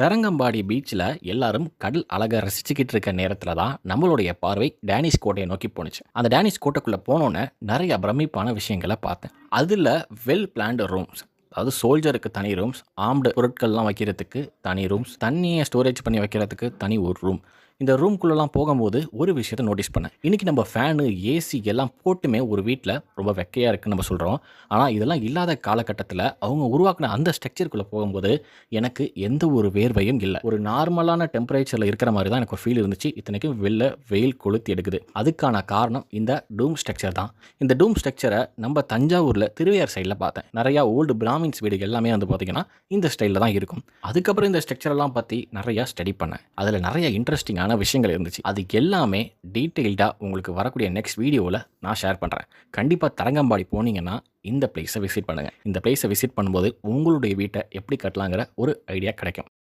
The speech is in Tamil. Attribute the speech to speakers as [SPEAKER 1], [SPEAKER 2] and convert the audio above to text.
[SPEAKER 1] தரங்கம்பாடி பீச்சில் எல்லாரும் கடல் அழகை ரசிச்சுக்கிட்டு இருக்க நேரத்தில் தான் நம்மளுடைய பார்வை டேனிஷ் கோட்டையை நோக்கி போணுச்சு. அந்த டேனிஷ் கோட்டைக்குள்ளே போனோன்னே நிறைய பிரமிப்பான விஷயங்களை பார்த்தேன். அதில் வெல் பிளான்டு ரூம்ஸ் அதாவது சோல்ஜருக்கு தனி ரூம்ஸ் ஆம்டு பொருட்கள்லாம் வைக்கிறதுக்கு தனி ரூம்ஸ் தண்ணியை ஸ்டோரேஜ் பண்ணி வைக்கிறதுக்கு தனி ஒரு ரூம் இந்த ரூம்குள்ளெல்லாம் போகும்போது ஒரு விஷயத்தை நோட்டீஸ் பண்ணேன். இன்றைக்கி நம்ம ஃபேனு ஏசி எல்லாம் போட்டுமே ஒரு வீட்டில் ரொம்ப வெக்கையாக இருக்குன்னு நம்ம சொல்கிறோம் ஆனால் இதெல்லாம் இல்லாத காலகட்டத்தில் அவங்க உருவாக்கின அந்த ஸ்ட்ரக்சருக்குள்ளே போகும்போது எனக்கு எந்த ஒரு வேர்வையும் இல்லை. ஒரு நார்மலான டெம்பரேச்சரில் இருக்கிற மாதிரி தான் எனக்கு ஒரு ஃபீல் இருந்துச்சு. இத்தனைக்கும் வெளில வெயில் கொளுத்தி எடுக்குது. அதுக்கான காரணம் இந்த டூம் ஸ்ட்ரக்சர் தான். இந்த டூம் ஸ்ட்ரக்சரை நம்ம தஞ்சாவூரில் திருவையார் சைடில் பார்த்தேன். நிறையா ஓல்டு பிராமின்ஸ் வீடு எல்லாமே வந்து பார்த்திங்கன்னா இந்த ஸ்டைலில் தான் இருக்கும். அதுக்கப்புறம் இந்த ஸ்ட்ரக்சரெல்லாம் பற்றி நிறையா ஸ்டடி பண்ணேன். அதில் நிறைய இன்ட்ரெஸ்டிங்கான விஷயங்கள் இருந்துச்சு. அது எல்லாமே டீட்டெயில்டாக உங்களுக்கு வரக்கூடிய நெக்ஸ்ட் வீடியோவில் நான் ஷேர் பண்ணுறேன் கண்டிப்பாக தரங்கம்பாடி போனீங்கன்னா இந்த பிளேஸை விசிட் பண்ணுங்கள் இந்த பிளேஸை விசிட் பண்ணும்போது உங்களுடைய வீட்டை எப்படி கட்டலாங்கிற ஒரு ஐடியா கிடைக்கும்.